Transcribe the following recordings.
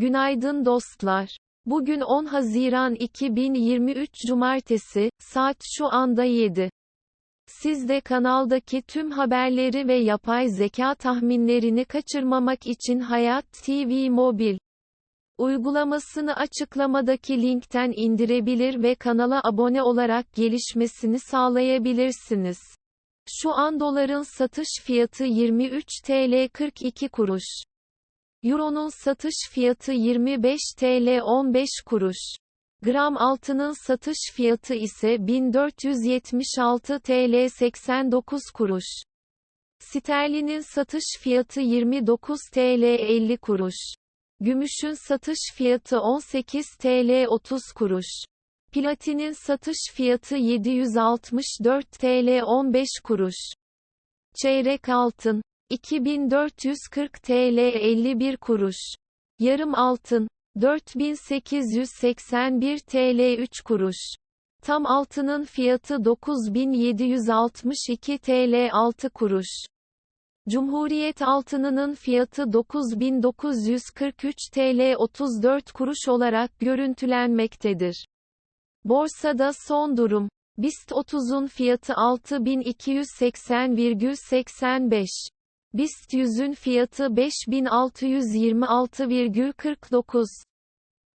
Günaydın dostlar. Bugün 10 Haziran 2023 Cumartesi, saat şu anda 7. Siz de kanaldaki tüm haberleri ve yapay zeka tahminlerini kaçırmamak için Hayat TV Mobil uygulamasını açıklamadaki linkten indirebilir ve kanala abone olarak gelişmesini sağlayabilirsiniz. Şu an doların satış fiyatı 23 TL 42 kuruş. Euro'nun satış fiyatı 25 TL 15 kuruş. Gram altının satış fiyatı ise 1476 TL 89 kuruş. Sterlinin satış fiyatı 29 TL 50 kuruş. Gümüşün satış fiyatı 18 TL 30 kuruş. Platinin satış fiyatı 764 TL 15 kuruş. Çeyrek altın 2440 TL 51 kuruş. Yarım altın 4881 TL 3 kuruş. Tam altının fiyatı 9762 TL 6 kuruş. Cumhuriyet altınının fiyatı 9943 TL 34 kuruş olarak görüntülenmektedir. Borsada son durum. BIST 30'un fiyatı 6280,85. BIST 100'ün fiyatı 5626,49.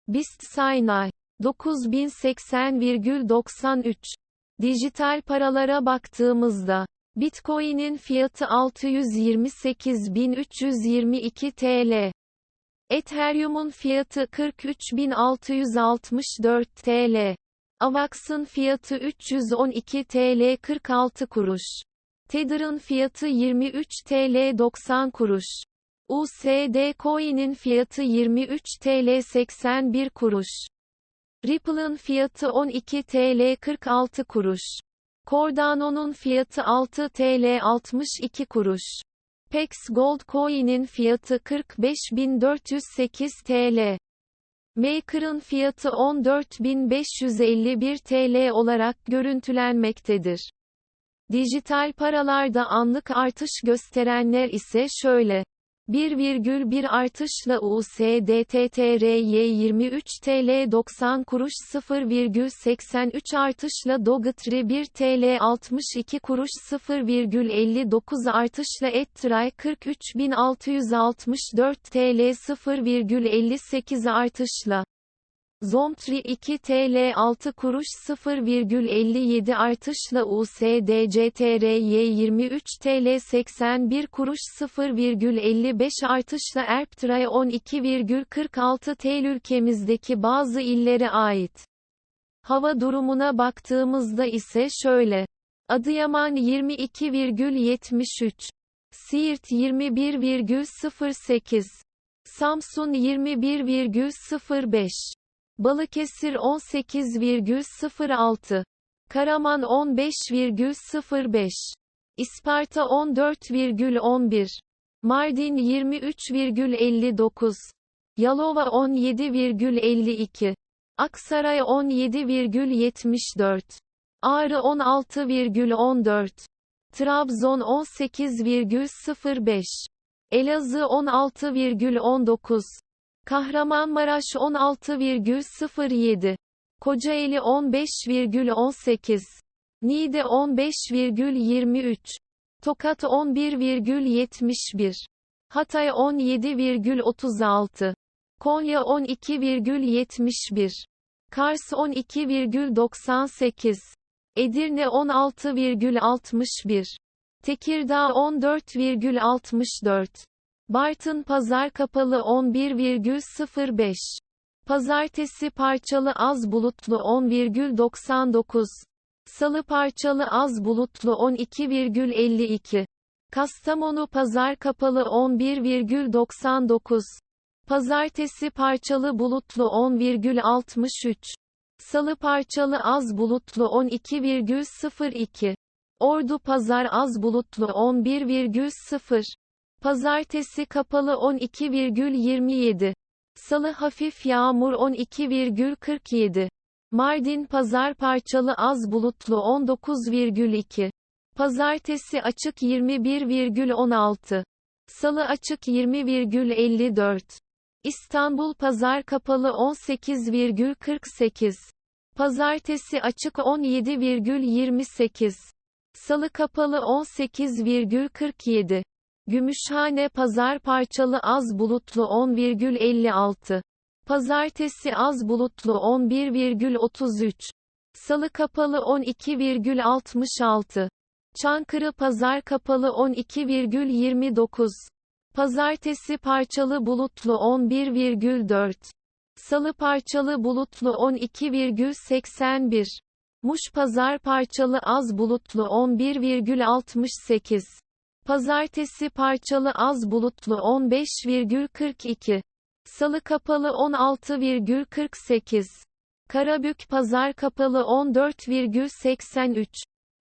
BIST Saynay 9080,93. Dijital paralara baktığımızda Bitcoin'in fiyatı 628.322 TL. Ethereum'un fiyatı 43.664 TL. AVAX'ın fiyatı 312 TL 46 kuruş. Tether'ın fiyatı 23 TL 90 kuruş. USD Coin'in fiyatı 23 TL 81 kuruş. Ripple'ın fiyatı 12 TL 46 kuruş. Cardano'nun fiyatı 6 TL 62 kuruş. Pex Gold Coin'in fiyatı 45.408 TL. Maker'ın fiyatı 14.551 TL olarak görüntülenmektedir. Dijital paralarda anlık artış gösterenler ise şöyle. 1,1 artışla USDTTRY 23 TL 90 kuruş 0,83 artışla Dogitri 1 TL 62 kuruş 0,59 artışla Ettray 43.664 TL 0,58 artışla Zomtri 2 TL 6 kuruş 0,57 artışla USDCTRY 23 TL 81 kuruş 0,55 artışla Erptray 12,46 TL ülkemizdeki bazı illere ait. Hava durumuna baktığımızda ise şöyle. Adıyaman 22,73. Siirt 21,08. Samsun 21,05. Balıkesir 18,06. Karaman 15,05. İsparta 14,11. Mardin 23,59. Yalova 17,52. Aksaray 17,74. Ağrı 16,14. Trabzon 18,05. Elazığ 16,19. Kahramanmaraş 16,07. Kocaeli 15,18. Niğde 15,23. Tokat 11,71. Hatay 17,36. Konya 12,71. Kars 12,98. Edirne 16,61. Tekirdağ 14,64. Bartın pazar kapalı 11,05. Pazartesi parçalı az bulutlu 10,99. Salı parçalı az bulutlu 12,52. Kastamonu pazar kapalı 11,99. Pazartesi parçalı bulutlu 10,63. Salı parçalı az bulutlu 12,02. Ordu pazar az bulutlu 11,0. Pazartesi kapalı 12,27. Salı hafif yağmur 12,47. Mardin pazar parçalı az bulutlu 19,2. Pazartesi açık 21,16. Salı açık 20,54. İstanbul Pazar kapalı 18,48. Pazartesi açık 17,28. Salı kapalı 18,47. Gümüşhane Pazar parçalı az bulutlu 10,56. Pazartesi az bulutlu 11,33. Salı kapalı 12,66. Çankırı Pazar kapalı 12,29. Pazartesi parçalı bulutlu 11,4. Salı parçalı bulutlu 12,81. Muş Pazar parçalı az bulutlu 11,68. Pazartesi parçalı az bulutlu 15,42. Salı kapalı 16,48. Karabük Pazar kapalı 14,83.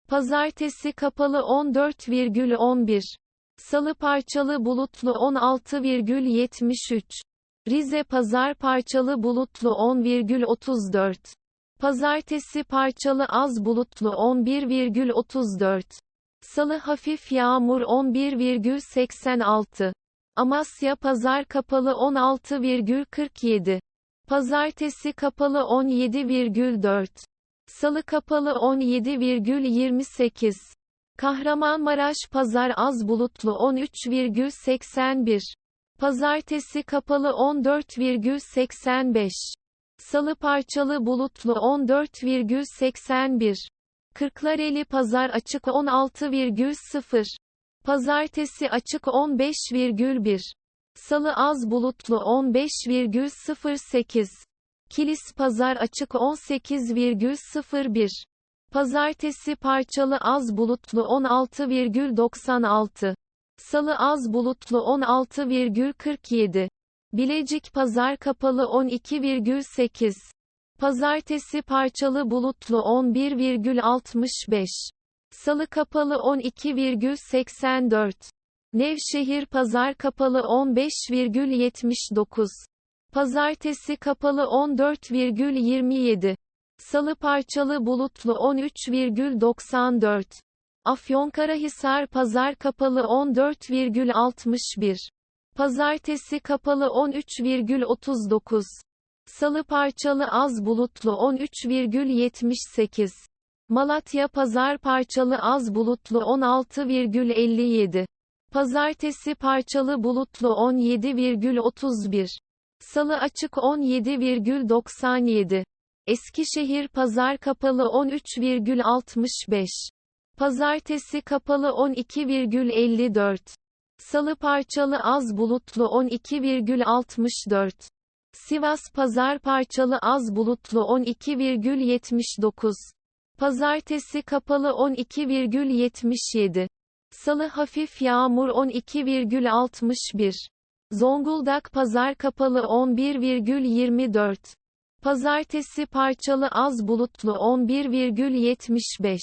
Pazartesi kapalı 14,11. Salı parçalı bulutlu 16,73. Rize Pazar parçalı bulutlu 10,34. Pazartesi parçalı az bulutlu 11,34. Salı hafif yağmur 11,86. Amasya Pazar kapalı 16,47. Pazartesi kapalı 17,4. Salı kapalı 17,28. Kahramanmaraş Pazar az bulutlu 13,81. Pazartesi kapalı 14,85. Salı parçalı bulutlu 14,81. Kırklareli Pazar açık 16,0. Pazartesi açık 15,1. Salı az bulutlu 15,08. Kilis Pazar açık 18,01. Pazartesi parçalı az bulutlu 16,96. Salı az bulutlu 16,47. Bilecik Pazar kapalı 12,8. Pazartesi parçalı bulutlu 11,65. Salı kapalı 12,84. Nevşehir Pazar kapalı 15,79. Pazartesi kapalı 14,27. Salı parçalı bulutlu 13,94. Afyonkarahisar Pazar kapalı 14,61. Pazartesi kapalı 13,39. Salı parçalı az bulutlu 13,78. Malatya Pazar parçalı az bulutlu 16,57. Pazartesi parçalı bulutlu 17,31. Salı açık 17,97. Eskişehir Pazar kapalı 13,65. Pazartesi kapalı 12,54. Salı parçalı az bulutlu 12,64. Sivas Pazar parçalı az bulutlu 12,79. Pazartesi kapalı 12,77. Salı hafif yağmur 12,61. Zonguldak Pazar kapalı 11,24. Pazartesi parçalı az bulutlu 11,75.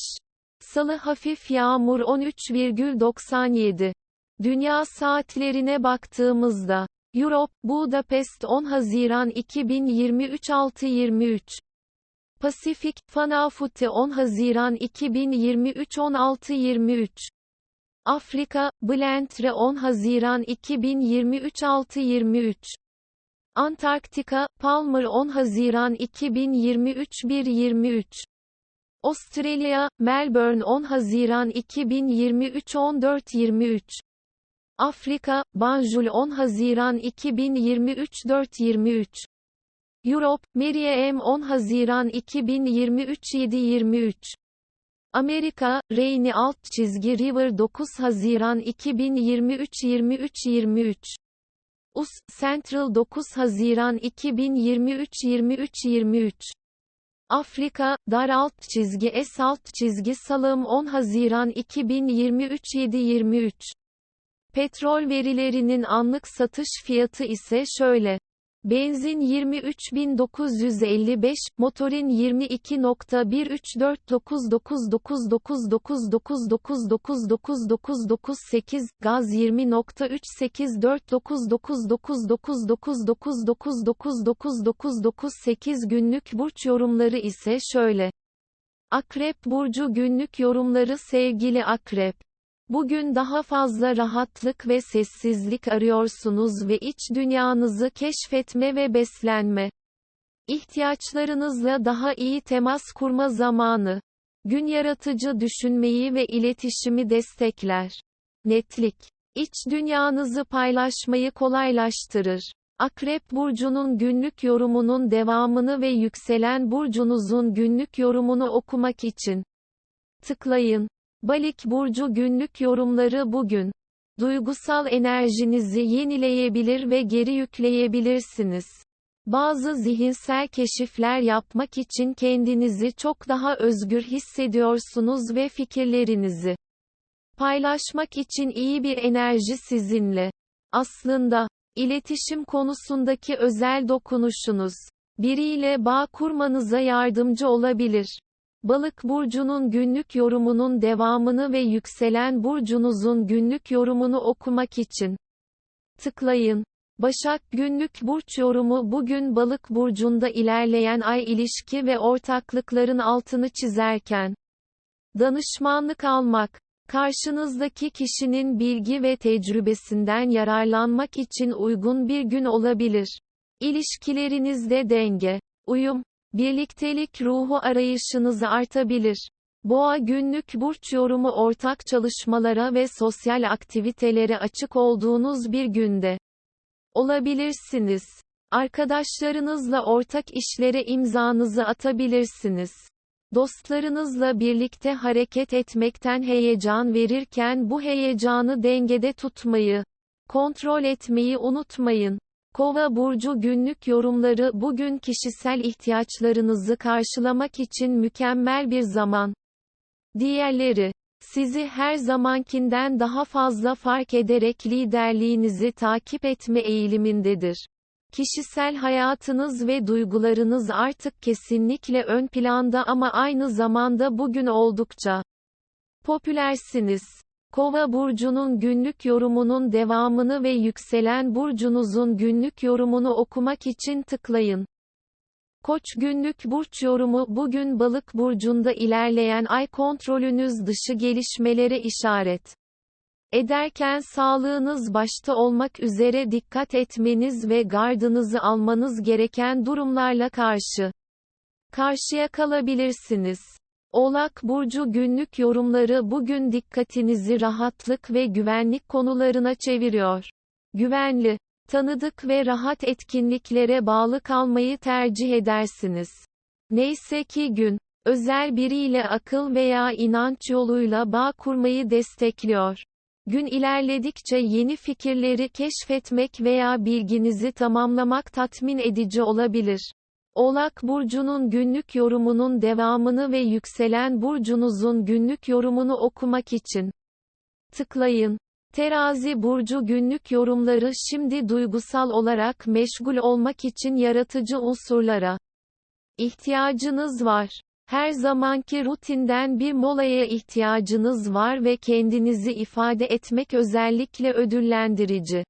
Salı hafif yağmur 13,97. Dünya saatlerine baktığımızda Europe, Budapest 10 Haziran 2023 6.23 Pasifik, Fanafute 10 Haziran 2023 16.23 Afrika, Blentre 10 Haziran 2023 6.23 Antarktika, Palmer 10 Haziran 2023 1.23 Avustralya, Melbourne 10 Haziran 2023 14.23 Afrika, Banjul 10 Haziran 2023 4.23 Europe, Merie M 10 Haziran 2023 7.23 Amerika, Reyni alt çizgi River 9 Haziran 2023 23 23 US, Central 9 Haziran 2023 23 23 Afrika, dar alt çizgi S alt çizgi Salım 10 Haziran 2023 7 23 Petrol verilerinin anlık satış fiyatı ise şöyle. Benzin 23.955, motorin 22.13499999999999998, gaz 20.3849999999999998 günlük burç yorumları ise şöyle. Akrep burcu günlük yorumları sevgili Akrep Bugün daha fazla rahatlık ve sessizlik arıyorsunuz ve iç dünyanızı keşfetme ve beslenme. İhtiyaçlarınızla daha iyi temas kurma zamanı. Gün yaratıcı düşünmeyi ve iletişimi destekler. Netlik. İç dünyanızı paylaşmayı kolaylaştırır. Akrep burcunun günlük yorumunun devamını ve yükselen burcunuzun günlük yorumunu okumak için tıklayın. Balik burcu günlük yorumları bugün duygusal enerjinizi yenileyebilir ve geri yükleyebilirsiniz. Bazı zihinsel keşifler yapmak için kendinizi çok daha özgür hissediyorsunuz ve fikirlerinizi paylaşmak için iyi bir enerji sizinle. Aslında, iletişim konusundaki özel dokunuşunuz, biriyle bağ kurmanıza yardımcı olabilir. Balık burcunun günlük yorumunun devamını ve yükselen burcunuzun günlük yorumunu okumak için tıklayın. Başak günlük burç yorumu bugün balık burcunda ilerleyen ay ilişki ve ortaklıkların altını çizerken danışmanlık almak, karşınızdaki kişinin bilgi ve tecrübesinden yararlanmak için uygun bir gün olabilir. İlişkilerinizde denge, uyum, birliktelik ruhu arayışınız artabilir. Boğa günlük burç yorumu ortak çalışmalara ve sosyal aktivitelere açık olduğunuz bir günde olabilirsiniz. Arkadaşlarınızla ortak işlere imzanızı atabilirsiniz. Dostlarınızla birlikte hareket etmekten heyecan verirken bu heyecanı dengede tutmayı, kontrol etmeyi unutmayın. Kova burcu günlük yorumları bugün kişisel ihtiyaçlarınızı karşılamak için mükemmel bir zaman. Diğerleri sizi her zamankinden daha fazla fark ederek liderliğinizi takip etme eğilimindedir. Kişisel hayatınız ve duygularınız artık kesinlikle ön planda ama aynı zamanda bugün oldukça popülersiniz. Kova burcunun günlük yorumunun devamını ve yükselen burcunuzun günlük yorumunu okumak için tıklayın. Koç günlük burç yorumu bugün balık burcunda ilerleyen ay kontrolünüz dışı gelişmelere işaret ederken sağlığınız başta olmak üzere dikkat etmeniz ve gardınızı almanız gereken durumlarla karşı karşıya kalabilirsiniz. Oğlak burcu günlük yorumları bugün dikkatinizi rahatlık ve güvenlik konularına çeviriyor. Güvenli, tanıdık ve rahat etkinliklere bağlı kalmayı tercih edersiniz. Neyse ki gün, özel biriyle akıl veya inanç yoluyla bağ kurmayı destekliyor. Gün ilerledikçe yeni fikirleri keşfetmek veya bilginizi tamamlamak tatmin edici olabilir. Oğlak burcunun günlük yorumunun devamını ve yükselen burcunuzun günlük yorumunu okumak için tıklayın. Terazi burcu günlük yorumları şimdi duygusal olarak meşgul olmak için yaratıcı unsurlara ihtiyacınız var. Her zamanki rutinden bir molaya ihtiyacınız var ve kendinizi ifade etmek özellikle ödüllendirici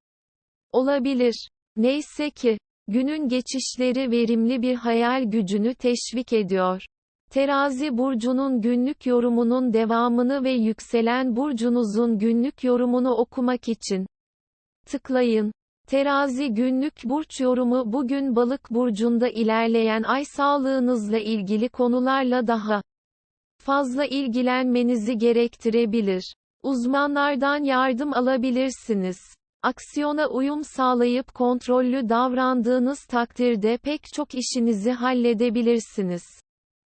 olabilir. Neyse ki, günün geçişleri verimli bir hayal gücünü teşvik ediyor. Terazi burcunun günlük yorumunun devamını ve yükselen burcunuzun günlük yorumunu okumak için tıklayın. Terazi günlük burç yorumu bugün balık burcunda ilerleyen ay sağlığınızla ilgili konularla daha fazla ilgilenmenizi gerektirebilir. Uzmanlardan yardım alabilirsiniz. Aksiyona uyum sağlayıp kontrollü davrandığınız takdirde pek çok işinizi halledebilirsiniz.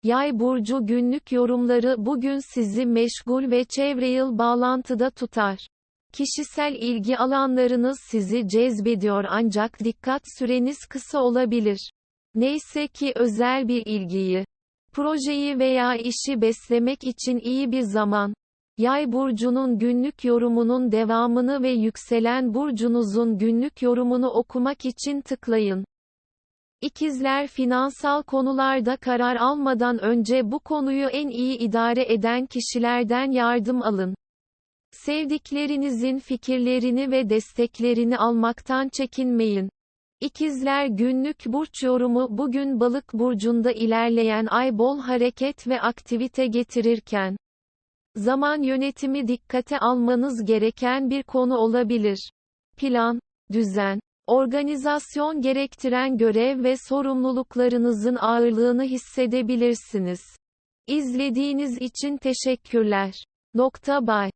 Yay burcu günlük yorumları bugün sizi meşgul ve çevreyil bağlantıda tutar. Kişisel ilgi alanlarınız sizi cezbediyor ancak dikkat süreniz kısa olabilir. Neyse ki özel bir ilgiyi, projeyi veya işi beslemek için iyi bir zaman. Yay burcunun günlük yorumunun devamını ve yükselen burcunuzun günlük yorumunu okumak için tıklayın. İkizler finansal konularda karar almadan önce bu konuyu en iyi idare eden kişilerden yardım alın. Sevdiklerinizin fikirlerini ve desteklerini almaktan çekinmeyin. İkizler günlük burç yorumu bugün balık burcunda ilerleyen ay bol hareket ve aktivite getirirken Zaman yönetimi dikkate almanız gereken bir konu olabilir. Plan, düzen, organizasyon gerektiren görev ve sorumluluklarınızın ağırlığını hissedebilirsiniz. İzlediğiniz için teşekkürler. Nokta Bay